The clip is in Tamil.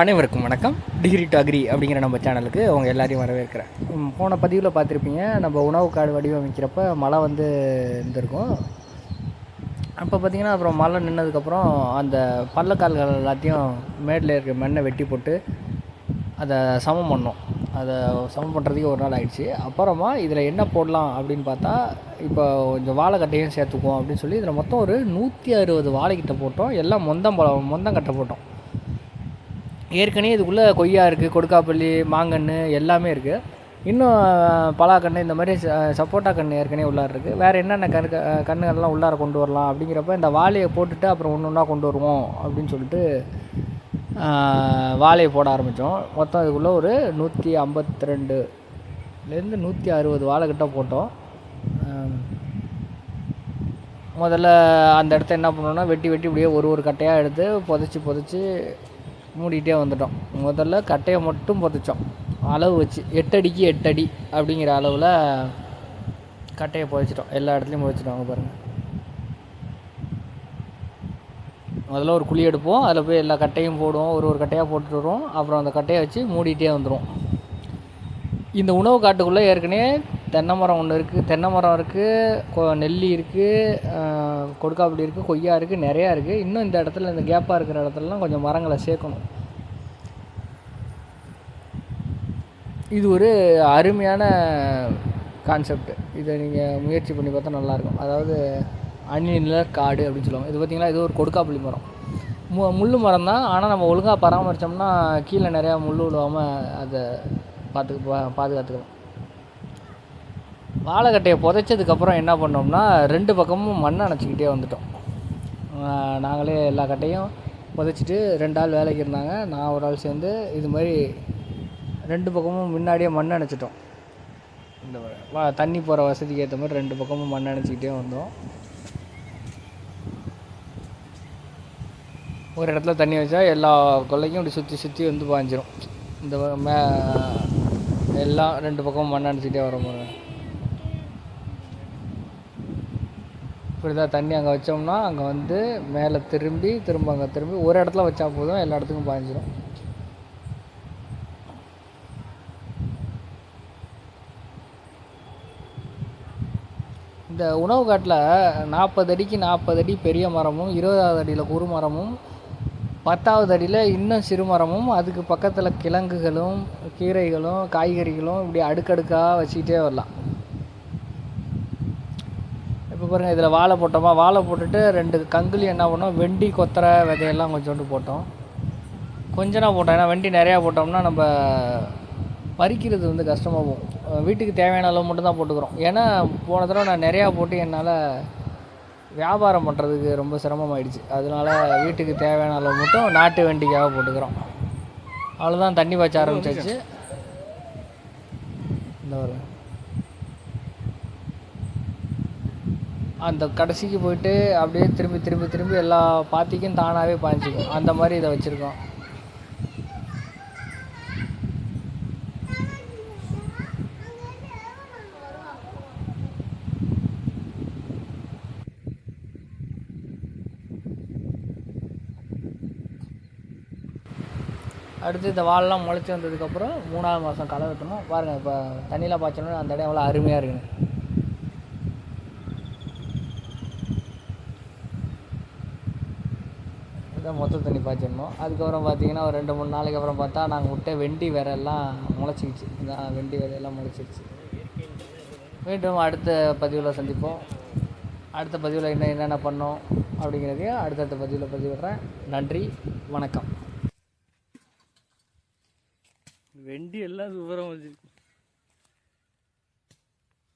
அனைவருக்கும் வணக்கம். டிகிரி டு அக்ரி அப்படிங்கிற நம்ம சேனலுக்கு அவங்க எல்லாரையும் வரவேற்கிறேன். போன பதிவில் பார்த்துருப்பீங்க நம்ம உணவு காடு வடிவமைக்கிறப்ப மழை வந்து இருந்திருக்கும். அப்போ பார்த்திங்கன்னா அப்புறம் மழை நின்னதுக்கப்புறம் அந்த பள்ளக்கால்கள் எல்லாத்தையும் மேடில் இருக்க மண்ணை வெட்டி போட்டு அதை சமம் பண்ணோம். அதை சமம் பண்ணுறதுக்கு ஒரு நாள் ஆகிடுச்சு அப்புறமா இதில் என்ன போடலாம் அப்படின்னு பார்த்தா இப்போ கொஞ்சம் வாழைக்கட்டையும் சேர்த்துக்குவோம் அப்படின்னு சொல்லி இதில் மொத்தம் ஒரு நூற்றி அறுபது வாழைக்கிட்ட போட்டோம். எல்லாம் மொந்தம் பழம் மொந்தங்கட்டை போட்டோம். ஏற்கனவே இதுக்குள்ளே கொய்யா இருக்குது கொடுக்காப்பள்ளி மாங்கன்று எல்லாமே இருக்குது இன்னும் பலாக்கன்று இந்த மாதிரி ச- சப்போட்டா கன்று ஏற்கனவே உள்ளார இருக்குது வேறு என்னென்ன கரு கன்றுகள்லாம் உள்ளார கொண்டு வரலாம் அப்படிங்கிறப்ப இந்த வாழையை போட்டுட்டு அப்புறம் ஒன்று ஒன்றா கொண்டு வருவோம் அப்படின்னு சொல்லிட்டு வாழையை போட ஆரம்பித்தோம் மொத்தம் இதுக்குள்ளே ஒரு நூற்றி ஐம்பத்தி ரெண்டுலேருந்து நூற்றி அறுபது வாழை கிட்ட போட்டோம். முதல்ல அந்த இடத்த என்ன பண்ணோன்னா வெட்டி வெட்டி இப்படியே ஒரு ஒரு கட்டையாக எடுத்து புதைச்சி புதைச்சி மூடிகிட்டே வந்துட்டோம். முதல்ல கட்டையை மட்டும் புதைச்சோம் அளவு வச்சு எட்டடிக்கு எட்டடி அப்படிங்கிற அளவில் கட்டையை புதைச்சிட்டோம். எல்லா இடத்துலையும் புதைச்சிட்டோம் அங்கே பாருங்கள் முதல்ல ஒரு குழி எடுப்போம். அதில் போய் எல்லா கட்டையும் போடுவோம். ஒரு ஒரு கட்டையாக போட்டுட்டு வருவோம். அப்புறம் அந்த கட்டையை வச்சு மூடிகிட்டே வந்துடும் இந்த உணவு காட்டுக்குள்ளே ஏற்கனவே தென்னை மரம் ஒன்று இருக்குது தென்னை மரம் இருக்குது நெல்லி இருக்குது கொடுக்காப்புளி இருக்குது கொய்யா இருக்குது நிறையா இருக்குது இன்னும் இந்த இடத்துல இந்த கேப்பாக இருக்கிற இடத்துலலாம் கொஞ்சம் மரங்களை சேர்க்கணும். இது ஒரு அருமையான கான்செப்ட் இதை நீங்கள் முயற்சி பண்ணி பார்த்தா நல்லாயிருக்கும். அதாவது அணிநிலர் காடு அப்படின்னு சொல்லுவாங்க. இது பார்த்திங்கன்னா இது ஒரு கொடுக்காப்புளி மரம். மு முள் மரம் தான். ஆனால் நம்ம ஒழுங்காக பராமரித்தோம்னா கீழே நிறையா முள் விழுவாமல் அதை பார்த்து பா பாதுகாத்துக்கலாம். வாழைக்கட்டையை புதைச்சதுக்கப்புறம் என்ன பண்ணோம்னா ரெண்டு பக்கமும் மண் அணைச்சிக்கிட்டே வந்துட்டோம். நாங்களே எல்லா கட்டையும் புதைச்சிட்டு ரெண்டு ஆள் வேலைக்கு இருந்தாங்க. நான் ஒரு ஆள் சேர்ந்து இது மாதிரி ரெண்டு பக்கமும் முன்னாடியே மண் அணைச்சிட்டோம். இந்த வா தண்ணி போகிற வசதிக்கு ஏற்ற மாதிரி ரெண்டு பக்கமும் மண் அணைச்சிக்கிட்டே வந்தோம். ஒரு இடத்துல தண்ணி வச்சா எல்லா கொல்லைக்கும் இப்படி சுற்றி சுற்றி வந்து பாஞ்சிரும் இந்த மே எல்லாம் ரெண்டு பக்கமும் மண் அணைச்சிக்கிட்டே வர பாருங்க இப்படி தான் தண்ணி அங்கே வச்சோம்னா அங்கே வந்து மேலே திரும்பி திரும்ப அங்கே திரும்பி ஒரு இடத்துல வச்சா போதும் எல்லா இடத்துக்கும் பாய்ஞ்சிரும். இந்த உணவு காட்டில் நாற்பது அடிக்கு நாற்பது அடி பெரிய மரமும் இருபதாவது அடியில் குறு மரமும் பத்தாவது அடியில் இன்னும் சிறு மரமும் அதுக்கு பக்கத்தில் கிழங்குகளும் கீரைகளும் காய்கறிகளும் இப்படி அடுக்கடுக்காக வச்சுக்கிட்டே வரலாம். இப்போ பாருங்கள் இதில் வாழை போட்டோமா? வாழை போட்டுட்டு ரெண்டு கங்குலி என்ன பண்ணோம்? வெண்டி கொத்தரை விதையெல்லாம் கொஞ்சோண்டு போட்டோம். கொஞ்சம் போட்டோம். ஏன்னா வெண்டி நிறையா போட்டோம்னா நம்ம பறிக்கிறது வந்து கஷ்டமாக போகும். வீட்டுக்கு தேவையான அளவு மட்டும்தான் போட்டுக்கிறோம். ஏன்னா போன தடவை நான் நிறையா போட்டு என்னால் வியாபாரம் பண்ணுறதுக்கு ரொம்ப சிரமமாயிடுச்சு. அதனால வீட்டுக்கு தேவையான அளவு மட்டும் நாட்டு வண்டிக்காக போட்டுக்கிறோம். அவ்வளோதான் தண்ணி பாய்ச்ச ஆரம்பிச்சாச்சு. இந்த ஒரு அந்த கடைசிக்கு போயிட்டு அப்படியே திரும்பி திரும்பி திரும்பி எல்லா பாத்திக்கும் தானாகவே பாய்ஞ்சிக்கும். அந்த மாதிரி இதை வச்சுருக்கோம். அடுத்து இந்த வாழெல்லாம் முளைச்சி வந்ததுக்கப்புறம் மூணாவது மாதம் களை வெட்டணும். பாருங்கள் இப்போ தண்ணியில் பாய்ச்சணும் அந்த இடம் எவ்வளோ அருமையாக இருக்குங்க இதான் மொத்த தண்ணி பாய்ச்சிடணும் அதுக்கப்புறம் பார்த்திங்கன்னா ஒரு ரெண்டு மூணு நாளைக்கு அப்புறம் பார்த்தா நாங்கள் விட்ட வெண்டி விரையெல்லாம் முளைச்சிக்கிச்சு இதான் வெண்டி விரையெல்லாம் முளைச்சிருச்சு. மீண்டும் அடுத்த பதிவில் சந்திப்போம். அடுத்த பதிவில் என்ன என்னென்ன பண்ணோம் அப்படிங்கிறதையும் அடுத்தடுத்த பதிவில் பதிவிடுறேன். நன்றி வணக்கம். வெண்டி எல்லாம் சூப்பராக வச்சிருக்கு